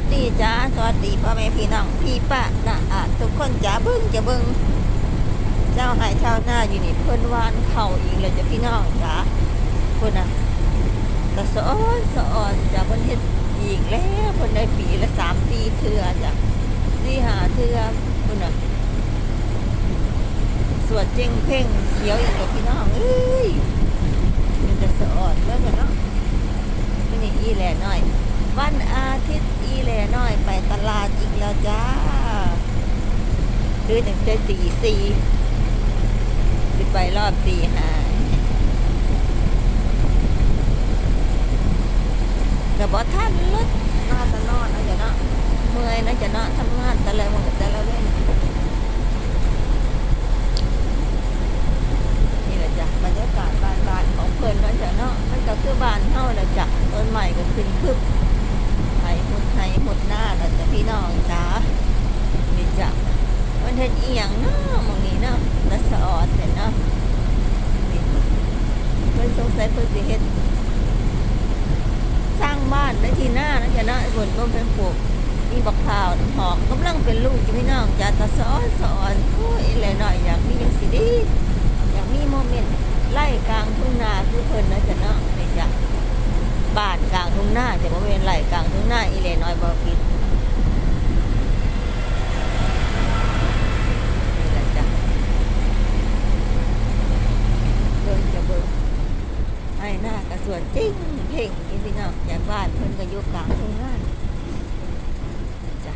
วัสดีจ้าสวัสดีพ่อแม่พี่น้องพี่ป้านะอาทุกคนจ้าเบิ้งจะเบิ้งเจ้าหายเจ้าหน้าอยู่นี่เพิ่นวานเข่าอีกเลยจ้ะพี่น้องจ้าคนน่ะแต่สอนสอนจ้าเพิ่นเฮ็ดอีกแล้วเพิ่นได้ปีละสามสี่เทื่อจ้ะสี่หาเทื่อคนน่ะสวดเจงเพ่งเขียวอีกเลยพี่น้องเอ้ยมันจะสอนแล้วเนาะไม่นี่อีแหล่น้อย วันอาทิตย์อีแหล่น้อยไปตลาดอีกแล้วจ้าคือตั้งแต่ตีสี่สิไปรอบตีห้าแต่บอท่านรถมาแตลอดนะจ๊ะเนาะเมื่อยนะจ๊ะเนาะทำงานแต่ละวันแต่ละเว้นนี่แหละจ้ะบรรยากาศบ้านๆของเพิ่นนะจ๊ะเนาะมันก็คือบ้านเฮาแหละจ้ะต้นใหม่ก็ขึ้นคึบ ห้หมดไห้หมดหน้าแล้วจ้ะพี่น้องจ้านี่จ้ะมันเห็นเอียงเนาะมองนี้เนาะตะสอดเห็นเนาะนี่เพิ่นสงสัยเพิ่นสิเฮ็ดสร้างบ้านได้ที่หน้านะจ๊ะเนาะไอ้บนก็เป็นปลูกมีบักพร้าวหอมกำลังเป็นลูกจ้ะพี่น้องจ้าตะสอนสอนโอ้ยแลหน่อยอยากมีจังสิดีอยากมีโมเมนต์ไล่กลางทุ่งนาคือเพิ่นนะจ๊ะเนาะนี่จ้ะ บ้านกลางทุ่งนาแต่ว่าเป็น ไหลกลางทุ่งนาอีเลนอยบ่ผิดนี่แหละจ้ะเบิ่งจะเบิ่งไอ้หน้ากระสวนจริงเพ่งนี่พี่น้องอย่างบ้านเพิ่นก็อยู่กลางทุ่งนานี่จ้ะ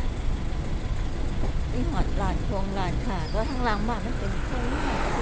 นี่หอดลานโครงลานขาก็ทั้งหลังบ้านมันเป็นโครงนา